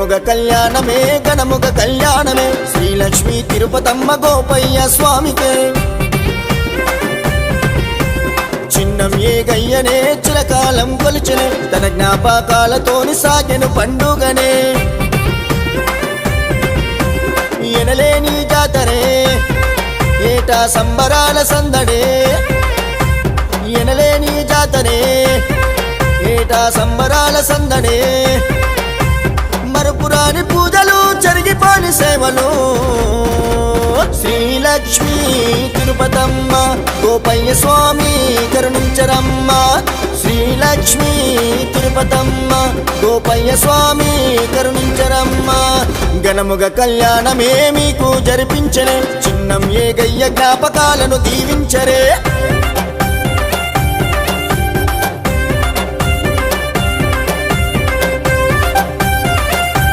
ముగ కళ్యాణమే గణముగ కళ్యాణమే. శ్రీలక్ష్మి తిరుపతమ్మ గోపయ్య స్వామికే. చిన్నం ఏ గయ్యనే చిరకాలం కొలిచనే. తన జ్ఞాపకాలతోని సాగెను పండుగనే. ఎనలేని జాతరే ఏటా సంబరాల సందడే. ఎనలేని జాతరే ఏటా సంబరాల సందడే. లక్ష్మి తిరుపతమ్మ గోపయ్య స్వామి కరుణించరమ్మ. శ్రీలక్ష్మి తిరుపతమ్మ గోపయ్య స్వామి కరుణించరమ్మ. గణముగ కళ్యాణమే మీకు జరిపించరే చిన్నం ఏ గయ్య జ్ఞాపకాలను దీవించరే.